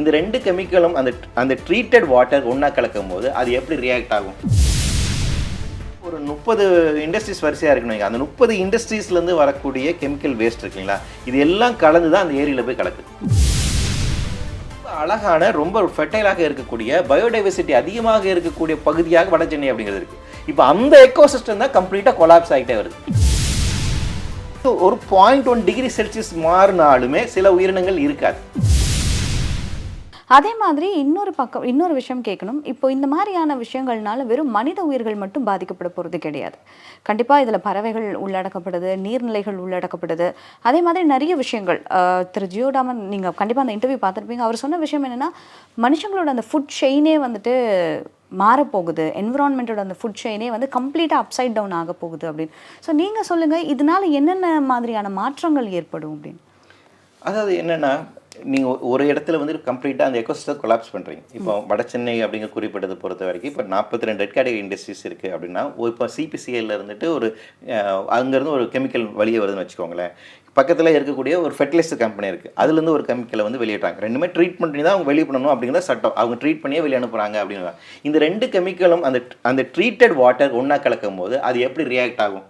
இந்த ரெண்டு கெமிக்கலும் அந்த அந்த ட்ரீட்டட் வாட்டர் ஒன்றா கலக்கும் போது அது எப்படி ரியாக்ட் ஆகும்? ஒரு முப்பது இண்டஸ்ட்ரீஸ் வரிசையாக இருக்கணும் அந்த முப்பது இண்டஸ்ட்ரீஸ்லேருந்து வரக்கூடிய கெமிக்கல் வேஸ்ட் இருக்குங்களா? இது எல்லாம் கலந்து தான் அந்த ஏரியில் போய் கலக்குது அழகான ரொம்ப ஃபெர்டைலாக இருக்கக்கூடிய பயோடைவர்சிட்டி அதிகமாக இருக்கக்கூடிய பகுதியாக வட சென்னை அப்படிங்கிறது இருக்குது இப்போ அந்த எக்கோசிஸ்டம் தான் கம்ப்ளீட்டாக கொலாப்ஸ் ஆகிட்டே வருது. ஒரு பாயிண்ட் ஒன் டிகிரி செல்சியஸ் மாறினாலுமே சில உயிரினங்கள் இருக்காது. அதே மாதிரி இன்னொரு பக்கம் இன்னொரு விஷயம் கேட்கணும். இப்போ இந்த மாதிரியான விஷயங்கள்னால வெறும் மனித உயிர்கள் மட்டும் பாதிக்கப்பட போகிறது கிடையாது. கண்டிப்பாக இதில் பறவைகள் உள்ளடக்கப்படுது நீர்நிலைகள் உள்ளடக்கப்படுது. அதே மாதிரி நிறைய விஷயங்கள். திரு ஜியோடாமன் நீங்கள் கண்டிப்பாக அந்த இன்டர்வியூ பார்த்துருப்பீங்க. அவர் சொன்ன விஷயம் என்னென்னா மனுஷங்களோட அந்த ஃபுட் செயினே வந்துட்டு மாறப்போகுது. என்விரான்மெண்ட்டோட அந்த ஃபுட் செயினே வந்து கம்ப்ளீட்டாக அப்சைட் டவுன் ஆக போகுது அப்படின்னு. ஸோ நீங்கள் சொல்லுங்கள் இதனால் என்னென்ன மாதிரியான மாற்றங்கள் ஏற்படும் அப்படின்னு? அதாவது என்னென்னா நீங்கள் ஒரு இடத்துல வந்து கம்ப்ளீட்டாக அந்த எக்கோசிஸ்டம் கொலாப்ஸ் பண்ணுறீங்க இப்போ வட சென்னை அப்படிங்கிற குறிப்பிட்டதை பொறுத்த வரைக்கும் இப்போ நாற்பத்தி ரெண்டு ரெட் கேட்டகரி இண்டஸ்ட்ரீஸ் இருக்குது அப்படின்னா இப்போ சிபிசிஎல்ல இருந்துட்டு ஒரு அங்கேருந்து ஒரு கெமிக்கல் வெளியே வருதுன்னு வச்சுக்கோங்களேன். பக்கத்தில் இருக்கக்கூடிய ஒரு ஃபெர்டிலைசர் கம்பெனி இருக்குது அதுலேருந்து ஒரு கெமிக்கலை வந்து வெளியிட்டாங்க ரெண்டுமே ட்ரீட் பண்ணி தான் அவங்க வெளியே பண்ணணும் அப்படிங்கிற சட்டம். அவங்க ட்ரீட் பண்ணியே வெளியே அனுப்புகிறாங்க அப்படின்னு இந்த ரெண்டு கெமிக்கலும் அந்த அந்த ட்ரீட்டட் வாட்டர் ஒன்றா கலக்கும் போது அது எப்படி ரியாக்ட் ஆகும்?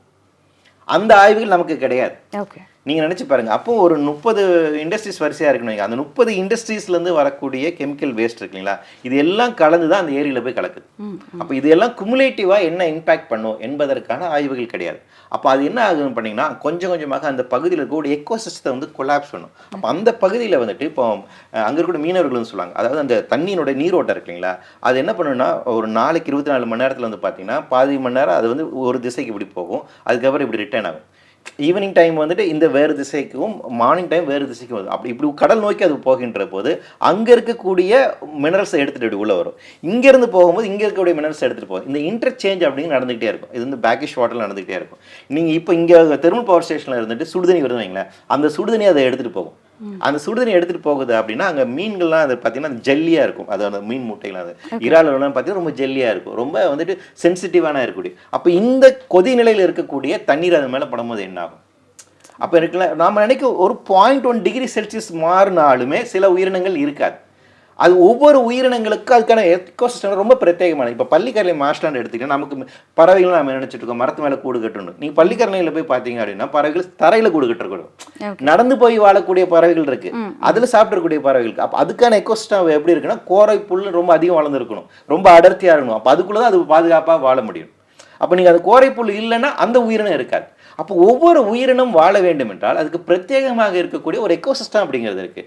அந்த ஆய்வுகள் நமக்கு கிடையாது. ஓகே நீங்கள் நினச்சி பாருங்கள் அப்போ ஒரு முப்பது இண்டஸ்ட்ரீஸ் வரிசையாக இருக்கணும். அந்த முப்பது இண்டஸ்ட்ரீஸ்லேருந்து வரக்கூடிய கெமிக்கல் வேஸ்ட் இருக்குங்களா இது எல்லாம் கலந்து தான் அந்த ஏரியில் போய் கலக்குது. அப்போ இது எல்லாம் குமுலேட்டிவாக என்ன இம்பாக்ட் பண்ணும் என்பதற்கான ஆய்வுகள் கிடையாது. அப்போ அது என்ன ஆகுதுன்னு பண்ணிங்கன்னா கொஞ்சம் கொஞ்சமாக அந்த பகுதியில் இருக்கக்கூடிய எக்கோசிஸ்டத்தை வந்து கொலாப்ஸ் பண்ணும். அப்போ அந்த பகுதியில் வந்துட்டு இப்போ அங்கே இருக்கக்கூடிய மீனவர்கள் வந்து சொல்லுவாங்க. அதாவது அந்த தண்ணியினோட நீரோட்டம் இருக்கு இல்லைங்களா? அது என்ன பண்ணுன்னா ஒரு நாளைக்கு இருபத்தி நாலு மணி நேரத்தில் வந்து பார்த்தீங்கன்னா பாதி மணி நேரம் அது வந்து ஒரு திசைக்கு இப்படி போகும். அதுக்கப்புறம் இப்படி ரிட்டர்ன் ஆகும். ஈவினிங் டைம் வந்துட்டு இந்த வேறு திசைக்கும் மார்னிங் டைம் வேறு திசைக்கும் வரும் அப்படி இப்படி கடல் நோக்கி அது போகின்ற போது அங்கே இருக்கக்கூடிய மினரல்ஸை எடுத்துகிட்டு இப்படி உள்ளே வரும். இங்கேருந்து போகும்போது இங்கே இருக்கக்கூடிய மினரல்ஸ் எடுத்துகிட்டு போகும். இந்த இன்டர்சேஞ்ச் அப்படிங்க நடந்துகிட்டே இருக்கும். இது வந்து பேக்கிஷ் வாட்டரில் நடந்துகிட்டே இருக்கும். நீங்கள் இப்போ இங்கே தெர்மல் பவர் ஸ்டேஷனில் இருந்துட்டு சுடுதண்ணி வருது வைங்களேன். அந்த சுடுதண்ணி அதை எடுத்துகிட்டு போகும். அந்த சுடுதண்ணி எடுத்துகிட்டு போகுது அப்படின்னா அங்கே மீன்கள்லாம் அது பார்த்தீங்கன்னா ஜெல்லியாக இருக்கும். அது அந்த மீன் முட்டைகள் அது. இறாலெல்லாம் பார்த்தீங்கன்னா ரொம்ப ஜெல்லியாக இருக்கும். ரொம்ப வந்துட்டு சென்சிட்டிவான இருக்கக்கூடிய. அப்போ இந்த கொதி நிலையில் இருக்கக்கூடிய தண்ணீர் அது மேலே படும்போது என்ன ஆகும்? அப்போ இருக்குல்ல நாம் நினைக்க ஒரு பாயிண்ட் ஒன் டிகிரி செல்சியஸ் மாறினாலுமே சில உயிரினங்கள் இருக்காது. அது ஒவ்வொரு உயிரினங்களுக்கும் அதுக்கான எக்கோசிஸ்டம் ரொம்ப பிரத்யேகமான இப்போ பள்ளிக்கரணை மாஸ்டாண்ட் எடுத்துக்கிட்டா நமக்கு பறவைகள் நம்ம நினைச்சிட்டு இருக்கோம் மரத்து மேலே கூடு கட்டணும். நீங்கள் பள்ளிக்கரணையில் போய் பார்த்தீங்க அப்படின்னா பறவைகள் தரையில் கூடு கட்டக்கூடும் நடந்து போய் வாழக்கூடிய பறவைகள் இருக்கு. அதில் சாப்பிடக்கூடிய பறவைகள் அப்போ அதுக்கான எக்கோசிஸ்டம் எப்படி இருக்குன்னா கோரை புல் ரொம்ப அதிகம் வளர்ந்துருக்கணும். ரொம்ப அடர்த்தியாக இருக்கணும். அப்போ அதுக்குள்ளே தான் அது பாதுகாப்பாக வாழ முடியும். அப்போ நீங்கள் அது கோரை புல் இல்லைன்னா அந்த உயிரினம் இருக்காது. அப்போ ஒவ்வொரு உயிரினம் வாழ வேண்டும் என்றால் அதுக்கு பிரத்யேகமாக இருக்கக்கூடிய ஒரு எக்கோசிஸ்டம் அப்படிங்கிறது இருக்கு.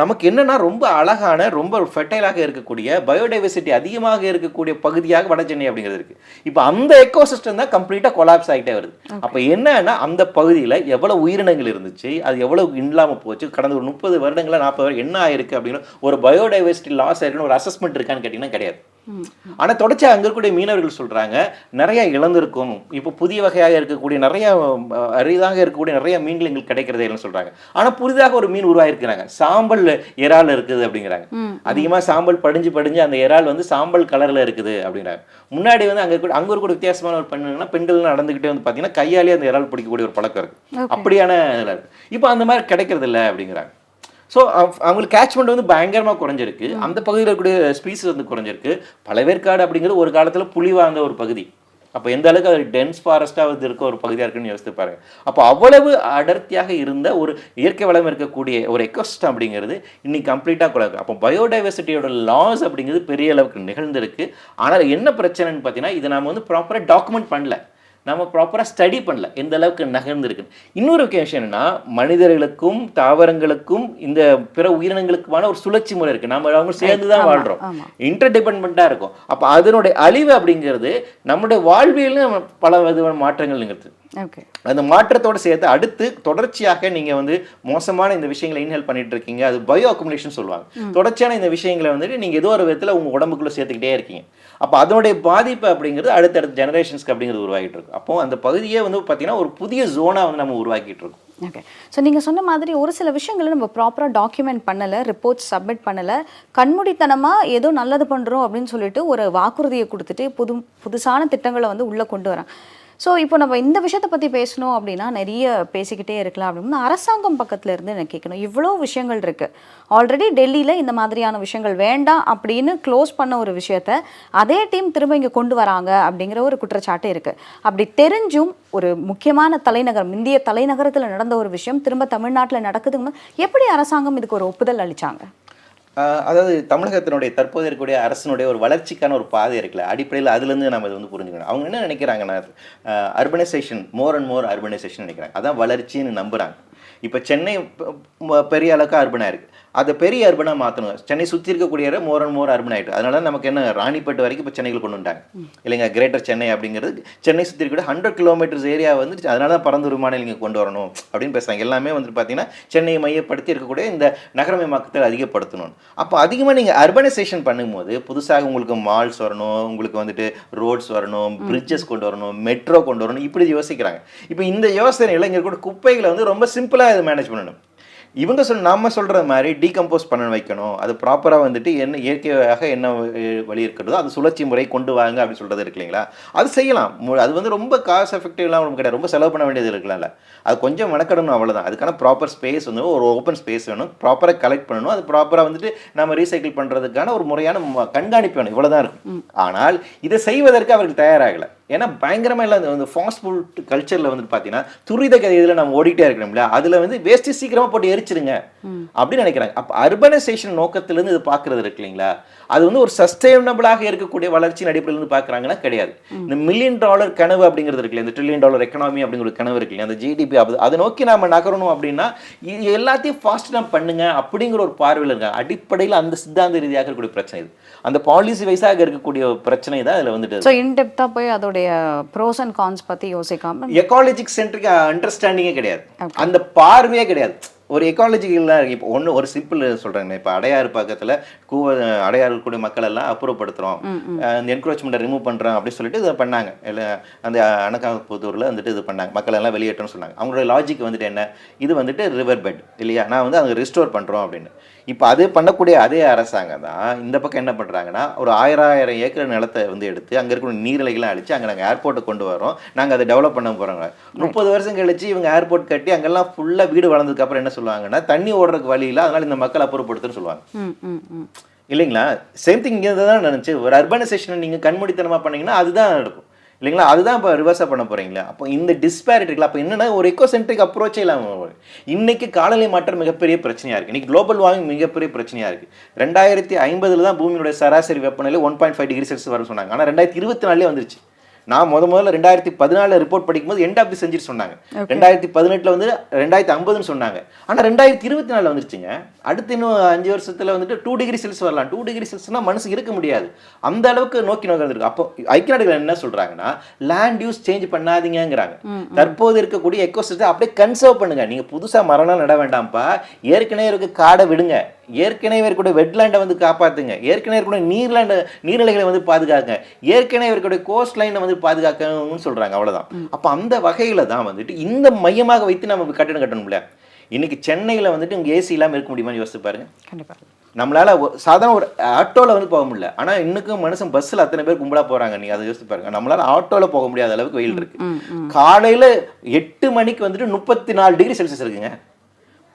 நமக்கு என்னன்னா ரொம்ப அழகான ரொம்ப ஃபெர்டைலாக இருக்கக்கூடிய பயோடைவர்சிட்டி அதிகமாக இருக்கக்கூடிய பகுதியாக வட சென்னை அப்படிங்கிறது இருக்கு. இப்போ அந்த எக்கோசிஸ்டம் தான் கம்ப்ளீட்டாக கொலாப்ஸ் ஆகிட்டே வருது. அப்போ என்னன்னா அந்த பகுதியில் எவ்வளவு உயிரினங்கள் இருந்துச்சு அது எவ்வளவு இல்லாமல் போச்சு கடந்த ஒரு முப்பது வருடங்களா நாற்பது வருடம் என்ன ஆயிருக்கு அப்படிங்கிற ஒரு பயோடைவர்சிட்டி லாஸ் ஆயிருக்குன்னு ஒரு அசஸ்மெண்ட் இருக்கான்னு கேட்டிங்கன்னா கிடையாது. ஆனா தொடர்ச்சி அங்க இருக்கக்கூடிய மீனவர்கள் சொல்றாங்க நிறைய இழந்திருக்கும். இப்போ புதிய வகையாக இருக்கக்கூடிய நிறைய அரிதாக இருக்கக்கூடிய நிறைய மீன்கள் எங்களுக்கு கிடைக்கிறதே இல்லைன்னு சொல்றாங்க. ஆனா புதிதாக ஒரு மீன் உருவாயிருக்கிறாங்க. சாம்பல் இறால் இருக்குது அப்படிங்கிறாங்க. அதிகமா சாம்பல் படிஞ்சு படிஞ்சு அந்த இறால் வந்து சாம்பல் கலர்ல இருக்குது அப்படிங்கிறாங்க முன்னாடி வந்து அங்க கூட அங்க ஒரு வித்தியாசமான ஒரு பெண்ணுன்னா பெண்கள் நடந்துகிட்டே வந்து பாத்தீங்கன்னா கையாலே அந்த இறால் பிடிக்கக்கூடிய ஒரு பழக்கம் இருக்கு. அப்படியான இதுல இப்போ அந்த மாதிரி கிடைக்கிறது இல்லை அப்படிங்கிறாங்க. ஸோ அவங்களுக்கு கேட்ச்மெண்ட் வந்து பயங்கரமாக குறைஞ்சிருக்கு. அந்த பகுதியில் இருக்கக்கூடிய ஸ்பீசிஸ் வந்து குறைஞ்சிருக்கு. பழவேற்காடு அப்படிங்கிறது ஒரு காலத்தில் புலி வாழ்ந்த ஒரு பகுதி. அப்போ எந்த அளவுக்கு அது டென்ஸ் ஃபாரஸ்ட்டாக வந்து இருக்க ஒரு பகுதியாக இருக்குன்னு யோசித்து பாருங்க. அப்போ அவ்வளவு அடர்த்தியாக இருந்த ஒரு இயற்கை வளம் இருக்கக்கூடிய ஒரு எக்கோசிஸ்டம் அப்படிங்கிறது இன்னைக்கு கம்ப்ளீட்டாக குறைக்கு அப்போ பயோடைவர்சிட்டியோட லாஸ் அப்படிங்கிறது பெரிய அளவுக்கு நிகழ்ந்திருக்கு. ஆனால் என்ன பிரச்சனைன்னு பார்த்தீங்கன்னா இதை நாம வந்து ப்ராப்பராக டாக்குமெண்ட் பண்ணல. நம்ம ப்ராப்பராக ஸ்டடி பண்ணல. எந்த அளவுக்கு நகர்ந்திருக்கு. இன்னொரு விஷயம் என்னன்னா மனிதர்களுக்கும் தாவரங்களுக்கும் இந்த பிற உயிரினங்களுக்குமான ஒரு சுழற்சி முறை இருக்கு. நம்ம அவங்க சேர்ந்து தான் ஆமா. இன்டர் இருக்கும். அப்போ அதனுடைய அழிவு அப்படிங்கிறது நம்முடைய வாழ்வியலும் பல விதமான மாற்றங்கள் நிகழ்த்து ஓகே அந்த மாற்றத்தோட சேர்த்து அடுத்து தொடர்ச்சியாக நீங்க வந்து மோசமான இந்த விஷயங்களை இன்ஹேல் பண்ணிட்டு இருக்கீங்க. அது பயோ அக்குமுலேஷன் சொல்லுவாங்க. தொடர்ச்சியான இந்த விஷயங்களை வந்துட்டு நீங்க ஏதோ ஒரு விதத்துல உங்க உடம்புக்குள்ள சேர்த்துக்கிட்டே இருக்கீங்க. அப்போ அதனுடைய பாதிப்பு அப்படிங்கிறது அடுத்தடுத்த ஜெனரேஷன்ஸ்க்கு அப்படிங்கிறது உருவாகிட்டு இருக்கு. அப்போ அந்த பகுதியே வந்து பார்த்தீங்கன்னா ஒரு புதிய ஜோனாக வந்து நம்ம உருவாக்கிட்டு இருக்கோம் ஓகே ஸோ நீங்கள் சொன்ன மாதிரி ஒரு சில விஷயங்களை நம்ம ப்ராப்பராக டாக்குமெண்ட் பண்ணலை ரிப்போர்ட்ஸ் சப்மிட் பண்ணலை கண்மூடித்தனமாக ஏதோ நல்லது பண்ணுறோம் அப்படின்னு சொல்லிட்டு ஒரு வாக்குறுதியை கொடுத்துட்டு புது புதுசான திட்டங்களை வந்து உள்ளே கொண்டு வராங்க ஸோ இப்போ நம்ம இந்த விஷயத்தை பற்றி பேசணும் அப்படின்னா நிறைய பேசிக்கிட்டே இருக்கலாம் அப்படின்னா அரசாங்கம் பக்கத்தில் இருந்து எனக்கு கேட்கணும் இவ்வளோ விஷயங்கள் இருக்குது ஆல்ரெடி டெல்லியில் இந்த மாதிரியான விஷயங்கள் வேண்டாம் அப்படின்னு க்ளோஸ் பண்ண ஒரு விஷயத்த அதே டீம் திரும்ப இங்கே கொண்டு வராங்க அப்படிங்கிற ஒரு குற்றச்சாட்டு இருக்குது அப்படி தெரிஞ்சும் ஒரு முக்கியமான தலைநகரம் இந்திய தலைநகரத்தில் நடந்த ஒரு விஷயம் திரும்ப தமிழ்நாட்டில் நடக்குதுங்க எப்படி அரசாங்கம் இதுக்கு ஒரு ஒப்புதல் அளிச்சாங்க? அதாவது தமிழகத்தினுடைய தற்போது இருக்கக்கூடிய அரசனுடைய ஒரு வளர்ச்சிக்கான ஒரு பாதை இருக்குல்ல அடிப்படையில் அதுலேருந்து நம்ம இது வந்து புரிஞ்சுக்கணும். அவங்க என்ன நினைக்கிறாங்கன்னா urbanisation more and more urbanisation நினைக்கிறாங்க. அதான் வளர்ச்சின்னு நம்புகிறாங்க இப்போ சென்னை பெரிய அளவுக்கு அர்பனாக இருக்குது அதை பெரிய அர்பனாக மாற்றணும் சென்னை சுற்றி இருக்கக்கூடிய மோர் அண்ட் மோர் அர்பன் ஆகிட்டு அதனால நமக்கு என்ன ராணிப்பேட்டு வரைக்கும் இப்போ சென்னையில் கொண்டு வந்துட்டாங்க இல்லைங்க கிரேட்டர் சென்னை அப்படிங்கிறது சென்னை சுற்றி இருக்கக்கூடிய ஹண்ட்ரட் கிலோமீட்டர்ஸ் ஏரியா வந்து அதனால தான் பறந்து விமானம் இங்கே கொண்டு வரணும் அப்படின்னு பேசுகிறாங்க எல்லாமே வந்துட்டு பார்த்தீங்கன்னா சென்னையை மையப்படுத்தி இருக்கக்கூடிய இந்த நகரமயமாக்கத்தை அதிகப்படுத்தணும். அப்போ அதிகமாக நீங்கள் அர்பனைசேஷன் பண்ணும்போது புதுசாக உங்களுக்கு மால்ஸ் வரணும் உங்களுக்கு வந்துட்டு ரோட்ஸ் வரணும் பிரிட்ஜஸ் கொண்டு வரணும் மெட்ரோ கொண்டு வரணும் இப்படி யோசிக்கிறாங்க. இப்போ இந்த இங்கே கூட குப்பைகளை வந்து ரொம்ப சிம்பிளாக இதை மேனேஜ் பண்ணணும். இவங்க சொல் நாம சொல்கிற மாதிரி டீகம்போஸ் பண்ண வைக்கணும். அது ப்ராப்பராக வந்துட்டு என்ன இயற்கையாக என்ன வழி இருக்கிறதோ அது சுழற்சி முறை கொண்டு வாங்க அப்படின்னு சொல்கிறது இருக்கு இல்லைங்களா? அது செய்யலாம். அது வந்து ரொம்ப காசு எஃபெக்டிவ்லாம் ரொம்ப கிடையாது. ரொம்ப செலவு பண்ண வேண்டியது இருக்கலாம்ல அது கொஞ்சம் மெனக்கடணும் அவ்வளவுதான். அதுக்கான ப்ராப்பர் ஸ்பேஸ் வந்து ஒரு ஓப்பன் ஸ்பேஸ் வேணும். ப்ராப்பராக கலெக்ட் பண்ணணும். அது ப்ராப்பராக வந்துட்டு நம்ம ரீசைக்கிள் பண்ணுறதுக்கான ஒரு முறையான ம- கண்காணிப்பு வேணும். இவ்வளவுதான் இருக்கும். ஆனால் இதை செய்வதற்கு அவர்கள் தயாராகலை. ஏன்னா பயங்கரமாக இல்லை அந்த ஃபாஸ்ட் ஃபுட் கல்ச்சரில் வந்து பார்த்தீங்கன்னா துரித கதையில் நம்ம ஓடிட்டே இருக்கணும்ல அதில் வந்து வேஸ்ட்டு சீக்கிரமாக போட்டு எரிச்சிருங்க. அப்படின்னு நினைக்கிறாங்க. அப்போ அர்பனைசேஷன் நோக்கத்திலேருந்து இது பார்க்குறது இருக்கு இல்லைங்களா? அது வந்து ஒரு சஸ்டைனபிளாக இருக்கக்கூடிய வளர்ச்சியின் அடிப்படையில் இருந்து பார்க்குறாங்கன்னா கிடையாது. இந்த மில்லியன் டாலர் கனவு அப்படிங்கிறது இருக்குல்ல இந்த ட்ரில்லியன் டாலர் எக்கனாமி அப்படிங்கிற கனவு இருக்கு இல்லையா அந்த ஜிடிபி அது அதை நோக்கி நாம நகரணும் அப்படின்னா இது எல்லாத்தையும் ஃபாஸ்ட்டாக பண்ணுங்க அப்படிங்கிற ஒரு பார்வையில் இருக்காங்க அடிப்படையில் அந்த சித்தாந்த ரீதியாக இருக்கக்கூடிய பிரச்சனை இது. அந்த பாலிசி வைஸாக இருக்கக்கூடிய பிரச்சனை தான் அதில் வந்துட்டு ஸோ இன்டெப்த்தாக போய் அதோடைய ப்ரோஸ் அண்ட் கான்ஸ் பற்றி யோசிக்காம எக்காலஜிக் சென்ட்ரிக் அண்டர்ஸ்டாண்டிங்கே கிடையாது அந்த பார்வையே கிடையாது. ஒரு எக்காலஜிக்கெல்லாம் இருக்கு. இப்போ ஒன்று ஒரு சிம்பிள் சொல்கிறேங்க இப்போ அடையாறு பக்கத்தில் கூவ அடையாறு கூடிய மக்கள் எல்லாம் அப்புறப்படுத்துகிறோம் இந்த என்க்ரோச்மெண்ட்டை ரிமூவ் பண்ணுறோம் அப்படின்னு சொல்லிட்டு இதை பண்ணாங்க. இல்லை அந்த அணக்காப்புத்தூரில் வந்துட்டு இது பண்ணாங்க. மக்கள் எல்லாம் வெளியேற்றணும்னு சொன்னாங்க. அவங்களோட லாஜிக் வந்துட்டு என்ன? இது வந்துட்டு ரிவர் பெட் இல்லையா? நான் வந்து அங்கே ரிஸ்டோர் பண்ணுறோம் அப்படின்னு. இப்போ அது பண்ணக்கூடிய அதே அரசாங்கம் தான் இந்த பக்கம் என்ன பண்ணுறாங்கன்னா ஒரு ஆயிரம் ஆயிரம் ஏக்கர் நிலத்தை வந்து எடுத்து அங்கே இருக்கிற நீர்நிலைகள்லாம் அழிச்சு அங்கே நாங்கள் ஏர்போர்ட்டை கொண்டு வரோம் நாங்கள் அதை டெவலப் பண்ண போகிறோங்க முப்பது வருஷம் கழிச்சு இவங்க ஏர்போர்ட் கட்டி அங்கெல்லாம் ஃபுல்லாக வீடு வளர்ந்ததுக்கு அப்புறம் என்ன சொல்லுவாங்கன்னா தண்ணி ஓடுறதுக்கு வழி இல்லை அதனால இந்த மக்கள் அப்புறப்படுத்துன்னு சொல்லுவாங்க. இல்லைங்களா? சேம் திங் இங்கே தான் நினச்சி ஒரு அர்பனைசேஷனை நீங்கள் கண்மூடித்தனமாக பண்ணீங்கன்னா அதுதான் நடக்கும். இல்லைங்களா? அதுதான் இப்போ ரிவர்ஸாக பண்ண போகிறீங்களா அப்போ இந்த டிஸ்பேரிட்டி இருக்குல்ல அப்போ என்னென்னா ஒரு எக்கோசென்ட்ரிக் அப்ரோச்சே இல்லாமல் இன்றைக்கி காலநிலை மாற்றம் மிகப்பெரிய பிரச்சனையாக இருக்குது இன்றைக்கி குளோபல் வார்மிங் மிகப்பெரிய பிரச்சனையாக இருக்குது ரெண்டாயிரத்தி ஐம்பதுல தான் பூமியினுடைய சராசரி வெப்பநிலை one point five degree Celsius வரும்னு சொன்னாங்க. ஆனால் ரெண்டாயிரத்தி இருபத்தி நாலுலேயே வந்துருச்சு. நான் முத முதல்ல ரெண்டாயிரத்தி பதினாலில் ரிப்போர்ட் படிக்கும்போது எண்ட் ஆஃப் தி செஞ்சுரி சொன்னாங்க. ரெண்டாயிரத்தி பதினெட்டில் வந்து ரெண்டாயிரத்தி ஐம்பதுன்னு சொன்னாங்க. ஆனால் ரெண்டாயிரத்தி இருபத்தி நாலில் வந்துருச்சுங்க. அடுத்து இன்னும் அஞ்சு வருஷத்துல வந்துட்டு டூ டிகிரி செல்சியஸ் வரலாம். டூ டிகிரி செல்சியஸ்னா மனுஷன் இருக்க முடியாது. அந்த அளவுக்கு நோக்கி நோக்கிருக்கு அப்போ ஐக்கிய நாடுகள் என்ன சொல்றாங்கன்னா லேண்ட் யூஸ் சேஞ்ச் பண்ணாதீங்கங்கிறாங்க. தற்போது இருக்கக்கூடிய எக்கோசிஸ்டம் அப்படியே கன்சர்வ் பண்ணுங்க. நீங்க புதுசா மரணம் நட வேண்டாம்ப்பா. ஏற்கனவே இருக்க காடை விடுங்க. ஏற்கனவே இருக்கக்கூடிய வெட்லேண்டை வந்து காப்பாத்துங்க. ஏற்கனவே இருக்கக்கூடிய நீர்லாண்ட நீர்நிலைகளை வந்து பாதுகாக்க ஏற்கனவே இருக்கக்கூடிய கோஸ்ட் லைனை வந்து பாதுகாக்கணும்னு சொல்றாங்க. அவ்வளவுதான். அப்போ அந்த வகையில தான் வந்துட்டு இந்த மையமாக வைத்து நம்ம கட்டணம் கட்டணும்ல. இன்னைக்கு சென்னையில வந்துட்டு இங்க ஏசி இல்லாம இருக்க முடியுமான்னு யோசிச்சு பாருங்க. கண்டிப்பாக நம்மளால சாதாரண ஒரு ஆட்டோல வந்து போக முடியல. ஆனா இன்னுக்கும் மனுஷன் பஸ்ல அத்தனை பேர் கும்பலா போறாங்க. நீங்க அதை யோசிச்சு பாருங்க. நம்மளால ஆட்டோல போக முடியாத அளவுக்கு வெயில் இருக்கு. காலையில எட்டு மணிக்கு வந்துட்டு முப்பத்தி நாலு டிகிரி செல்சியஸ் இருக்குங்க.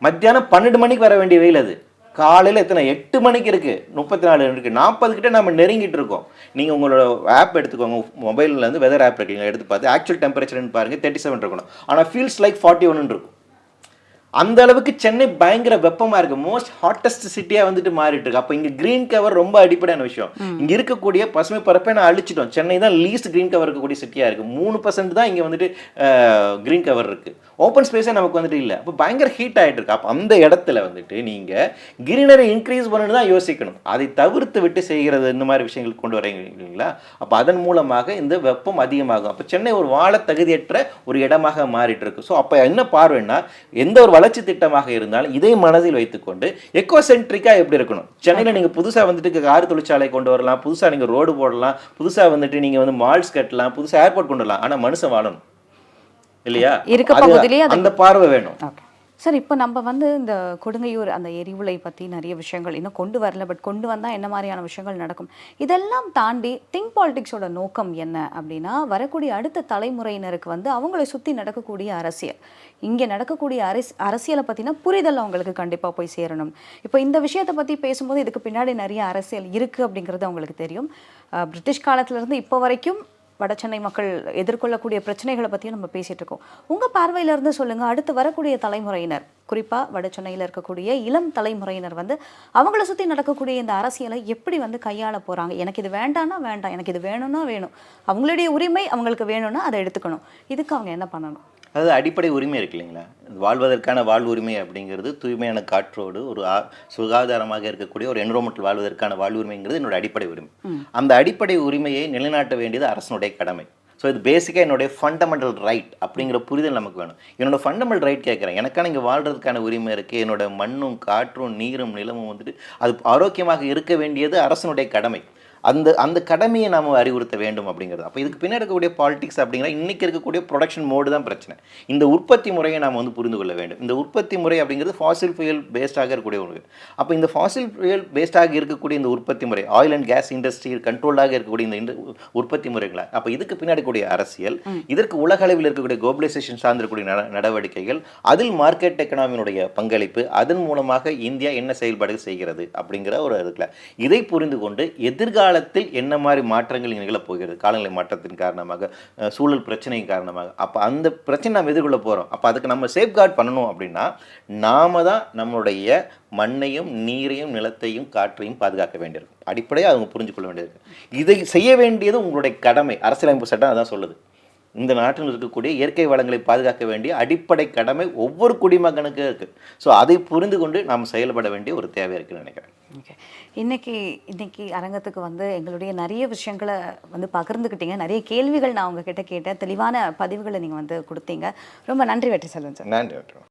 மத்தியானம் பன்னெண்டு மணிக்கு வர வேண்டிய வெயில் அது. காலையில் எத்தனை? எட்டு மணிக்கு இருக்குது முப்பத்தி நாலு இருக்குது நாற்பது கிட்டே நம்ம நெருங்கிட்டு இருக்கோம். நீங்கள் உங்களோட ஆப் எடுத்துக்கோங்க. மொபைலில் இருந்து வெதர் ஆப் இருக்கீங்க எடுத்து பார்த்து ஆக்சுவல் டெம்பரேச்சர்னு பாருங்க தேர்ட்டி செவன் இருக்கணும். ஆனால் ஃபீல்ஸ் லைக் ஃபார்ட்டி ஒன்னு இருக்கும். அந்த அளவுக்கு சென்னை பயங்கர வெப்பமா இருக்கு. மோஸ்ட் ஹாட்டஸ்ட் சிட்டியா வந்துட்டு மாறிட்டு இருக்கு. அப்ப இங்க கிரீன் கவர் ரொம்ப அடிப்படையான விஷயம். இங்க இருக்கக்கூடிய பசுமை பரப்பை நான் அழிச்சிட்டோம். சென்னை தான் லீஸ்ட் கிரீன் கவர் இருக்கக்கூடிய சிட்டியா இருக்கு. மூணு பர்சன்ட் தான் இங்க வந்துட்டு கிரீன் கவர் இருக்கு. ஓப்பன் ஸ்பேஸே நமக்கு வந்துட்டு இல்லை. அப்போ பயங்கர ஹீட் ஆயிட்டு இருக்கு. அப்போ அந்த இடத்துல வந்துட்டு நீங்க கிரீனரி இன்க்ரீஸ் பண்ணணும் தான் யோசிக்கணும். அதை தவிர்த்து விட்டு செய்கிறது இந்த மாதிரி விஷயங்கள் கொண்டு வரீங்க இல்லைங்களா? அப்போ அதன் மூலமாக இந்த வெப்பம் அதிகமாகும். அப்போ சென்னை ஒரு வாழ தகுதியற்ற ஒரு இடமாக மாறிட்டு இருக்கு. ஸோ அப்போ என்ன பார்வைன்னா எந்த ஒரு வளர்ச்சி திட்டமாக இருந்தாலும் இதை மனதில் வைத்துக்கொண்டு எக்கோசென்ட்ரிக்கா எப்படி இருக்கணும்? சென்னையில் நீங்க புதுசா வந்துட்டு கார் தொழிற்சாலை கொண்டு வரலாம். புதுசா நீங்க ரோடு போடலாம். புதுசா வந்துட்டு நீங்க வந்து மால்ஸ் கட்டலாம். புதுசா ஏர்போர்ட் கொண்டு வரலாம். ஆனா மனுஷன் வாழணும். இல்லையா? இருக்க அந்த பார்வை வேணும். சார் இப்போ நம்ம வந்து இந்த கொடுங்கையூர் அந்த எரிவுலை பற்றி நிறைய விஷயங்கள் இன்னும் கொண்டு வரல பட் கொண்டு வந்தால் என்ன மாதிரியான விஷயங்கள் நடக்கும்? இதெல்லாம் தாண்டி திங்க் பாலிட்டிக்ஸோட நோக்கம் என்ன அப்படின்னா வரக்கூடிய அடுத்த தலைமுறையினருக்கு வந்து அவங்களை சுற்றி நடக்கக்கூடிய அரசியல். இங்கே நடக்கக்கூடிய அரசு அரசியலை பற்றின புரிதல் அவங்களுக்கு கண்டிப்பாக போய் சேரணும். இப்போ இந்த விஷயத்தை பற்றி பேசும்போது இதுக்கு பின்னாடி நிறைய அரசியல் இருக்குது அப்படிங்கிறது அவங்களுக்கு தெரியும். பிரிட்டிஷ் காலத்திலேருந்து இப்போ வரைக்கும் வடசென்னை மக்கள் எதிர்கொள்ளக்கூடிய பிரச்சனைகளை பற்றியும் நம்ம பேசிகிட்டு இருக்கோம். உங்கள் பார்வையிலேருந்து இருந்து அடுத்து வரக்கூடிய தலைமுறையினர் குறிப்பாக வடசென்னையில் இருக்கக்கூடிய இளம் தலைமுறையினர் வந்து அவங்கள சுற்றி நடக்கக்கூடிய இந்த அரசியலை எப்படி வந்து கையாள போகிறாங்க எனக்கு இது வேண்டாம்னா வேண்டாம் எனக்கு இது வேணும்னா வேணும். அவங்களுடைய உரிமை அவங்களுக்கு வேணும்னா அதை எடுத்துக்கணும். இதுக்கு அவங்க என்ன பண்ணணும்? அதாவது அடிப்படை உரிமை இருக்கு இல்லைங்களா? வாழ்வதற்கான வாழ்வுரிமை அப்படிங்கிறது தூய்மையான காற்றோடு ஒரு ஆ- சுகாதாரமாக இருக்கக்கூடிய ஒரு என்வரோமெண்டல் வாழ்வதற்கான வாழ்வுரிமைங்கிறது என்னோட அடிப்படை உரிமை. அந்த அடிப்படை உரிமையை நிலைநாட்ட வேண்டியது அரசனுடைய கடமை. ஸோ இது பேசிக்காக என்னுடைய ஃபண்டமெண்டல் ரைட் அப்படிங்கிற புரிதல் நமக்கு வேணும். என்னோட ஃபண்டமெண்டல் ரைட் கேட்குறேன். எனக்கான இங்கே வாழ்றதுக்கான உரிமை இருக்குது என்னோட மண்ணும் காற்றும் நீரும் நிலமும் வந்துட்டு அது ஆரோக்கியமாக இருக்க வேண்டியது அரசனுடைய கடமை. அந்த அந்த கடமையை நாம் அறிவுறுத்த வேண்டும் அப்படிங்கிறது. அப்போ இதுக்கு பின்னாடி இருக்கக்கூடிய பாலிடிக்ஸ் அப்படிங்கிற இன்னைக்கு இருக்கக்கூடிய ப்ரொடக்ஷன் மோடு தான் பிரச்சனை. இந்த உற்பத்தி முறையை நாம் வந்து புரிந்து கொள்ள வேண்டும். இந்த உற்பத்தி முறை அப்படிங்கிறது ஃபாசில் ஃபியூயல் பேஸ்டாக இருக்கக்கூடிய ஒன்று அப்போ இந்த ஃபாசில் ஃபியூயல் பேஸ்டாக இருக்கக்கூடிய இந்த உற்பத்தி முறை ஆயில் அண்ட் கேஸ் இண்டஸ்ட்ரி கண்ட்ரோலாக இருக்கக்கூடிய இந்த இந்த உற்பத்தி முறைகளை அப்போ இதுக்கு பின்னாடி கூடிய அரசியல் இதற்கு உலக அளவில் இருக்கக்கூடிய குளோபலைசேஷன் சார்ந்திருக்கக்கூடிய நட நடவடிக்கைகள் அதில் மார்க்கெட் எக்கனாமியினுடைய பங்களிப்பு அதன் மூலமாக இந்தியா என்ன செயல்பாடுகள் செய்கிறது அப்படிங்கிற ஒரு இருக்குல்ல இதை புரிந்து கொண்டு எதிர்காலத்தில் என்ன மாதிரி மாற்றங்கள் நிகழப் போகிறது? காலநிலை மாற்றத்தின் காரணமாக சூழல் பிரச்சனையின் காரணமாக. அப்போ அந்த பிரச்சனை நம்ம எதிர்கொள்ள போகிறோம் அப்போ அதுக்கு நம்ம சேஃப்கார்ட் பண்ணணும் அப்படின்னா நாம தான் நம்மளுடைய மண்ணையும் நீரையும் நிலத்தையும் காற்றையும் பாதுகாக்க வேண்டியிருக்கும். அடிப்படையாக அவங்க புரிஞ்சு கொள்ள வேண்டியிருக்கு இதை செய்ய வேண்டியது உங்களுடைய கடமை. அரசியலமைப்பு சட்டம் அதான் சொல்லுது. இந்த நாட்டில் இருக்கக்கூடிய இயற்கை வளங்களை பாதுகாக்க வேண்டிய அடிப்படை கடமை ஒவ்வொரு குடிமகனுக்கும் இருக்குது ஸோ அதை புரிந்து கொண்டு நாம் செயல்பட வேண்டிய ஒரு தேவை இருக்குன்னு நினைக்கிறேன். ஓகே இன்னைக்கு இன்னைக்கு அரங்கத்துக்கு வந்து எங்களுடைய நிறைய விஷயங்களை வந்து பகிர்ந்துக்கிட்டீங்க. நிறைய கேள்விகள் நான் உங்ககிட்ட கேட்டேன். தெளிவான பதிவுகளை நீங்கள் வந்து கொடுத்தீங்க. ரொம்ப நன்றி வெற்றி செல்வன் சார். நன்றி டாக்டர்